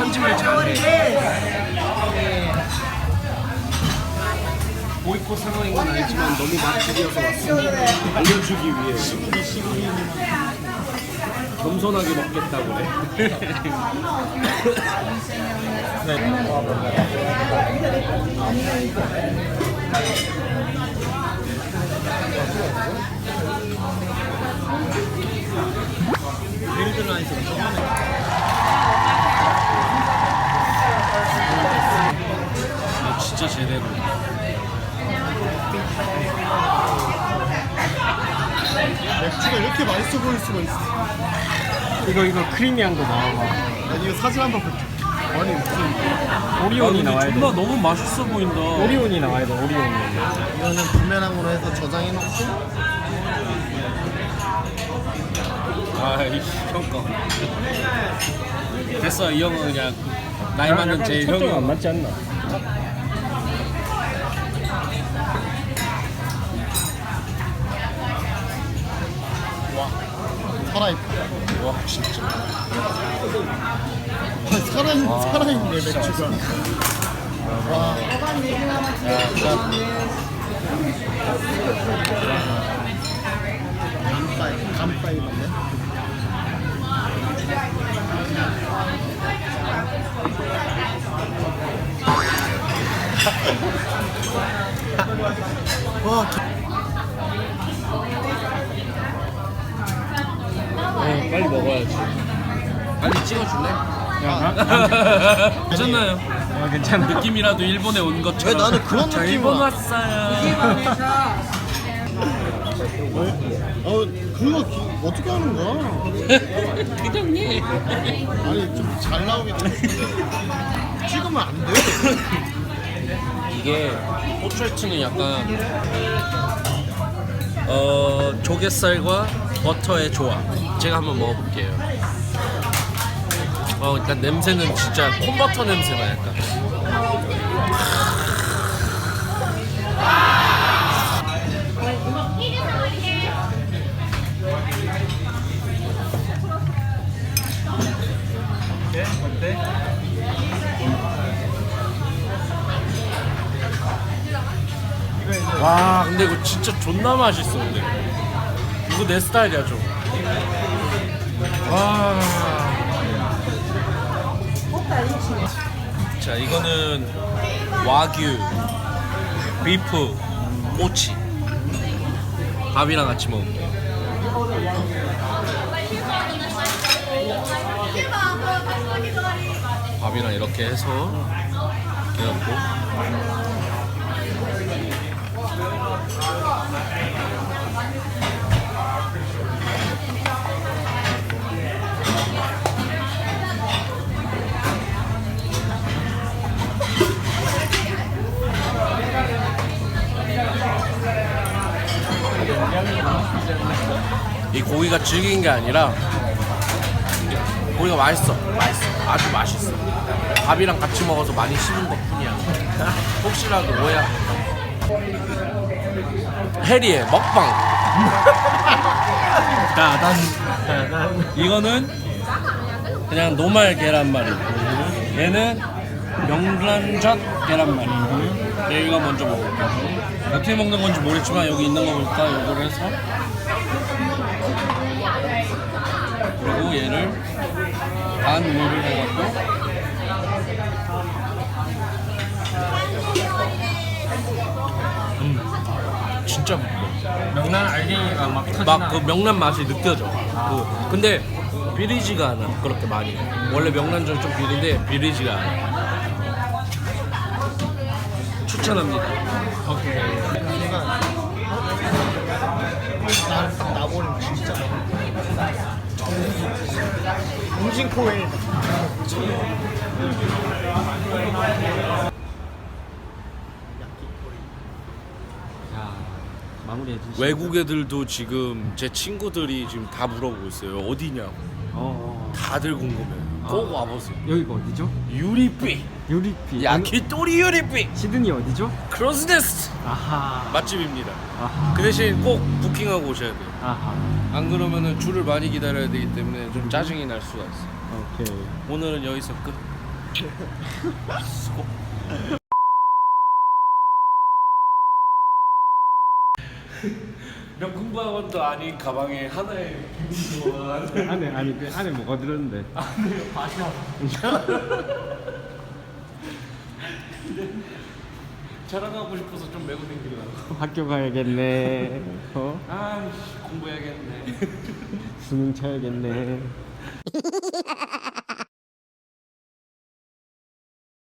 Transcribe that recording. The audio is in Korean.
편집을 잘해. 보이콧 상황인 건 알지만 너무 맛집이어서 왔어. 알려주기 위해. 겸손하게 먹겠다고 그래. 필드라인에서 아, 이렇게 맛있어 보일 수가 있어. 이거 이거 크리미한 거 나와봐. 아니 이거 사진 한번 볼게. 아니 무슨 오리온이 나와야 돼. 존나 너무 맛있어 보인다. 오리온이 나와야 돼. 오리온이. 이거는 부메랑으로 해서 저장해 놓고 아이 형 거. 됐어 이 형은 그냥 나이 많은 제일 형이 안 맞지 않나? 살아있다. 와 진짜. 아, 살아있 살아있네 맥주가. 와. 감바이 감바이 맞네. 와, 기- 빨리 먹어야지. 빨리 찍어줄래? 아, 괜찮나요? 아 괜찮아. 느낌이라도 일본에 온 것처럼. 왜 나는 그런 저 느낌이 일본 와? 왔어요. 어, 그거 기, 어떻게 하는 거야? 그냥님. 아니 좀 잘 나오게 좀 찍으면 안 돼. 이게 포트레이트는 약간 어 조갯살과 버터의 조합. 제가 한번 먹어볼게요. 어 일단 냄새는 진짜 콘버터 냄새가 약간. 와 근데 이거 진짜 존나 맛있어 근데 이거 내 스타일이야 좀. 와. 자 이거는 와규 비프 꼬치 밥이랑 같이 먹을게요. 밥이랑 이렇게 해서 해갖고 이 고기가 질긴 게 아니라 고기가 맛있어. 맛있어. 아주 맛있어. 밥이랑 같이 먹어서 많이 씹은 것 뿐이야. 혹시라도 오해 해리의 먹방. 나난 나난 이거는 그냥 노말 계란말이. 얘는 명란젓 계란말이. 네, 이거 먼저 먹을게요 어떻게 먹는 건지 모르겠지만 여기 있는 거 보니까? 이거를 해서 그리고 얘를 반 물을 해갖고 음, 진짜 명란 알갱이가 막 터지나 막그 명란 맛이 느껴져. 그, 근데 비리지가 않아 그렇게 많이. 원래 명란젓 좀 비린데 비리지가 않아. 추천합니다. 나 나버리면 진짜 마무리해 주시 외국 애들도 지금 제 친구들이 지금 다 물어보고 있어요. 어디냐고. 어, 어. 다들 궁금해요. 꼭 와보세요. 여기가 어디죠? 유리삐. 유리피 야키토리 유리삐. 시드니 어디죠? 크로스네스트. 아하 맛집입니다. 아하 그 대신 꼭 부킹하고 오셔야 돼요. 아하 안 그러면은 줄을 많이 기다려야 되기 때문에 좀 짜증이 날 수가 있어요. 오케이 오늘은 여기서 끝. 수고. 명품학원도 아닌 가방에 하나의 비밀로만 안에 아니 그 안에 뭐가 들었는데? 자랑하고 싶어서 좀 메고 다니려고. 학교 가야겠네. 어? 아 공부해야겠네. 수능 쳐야겠네.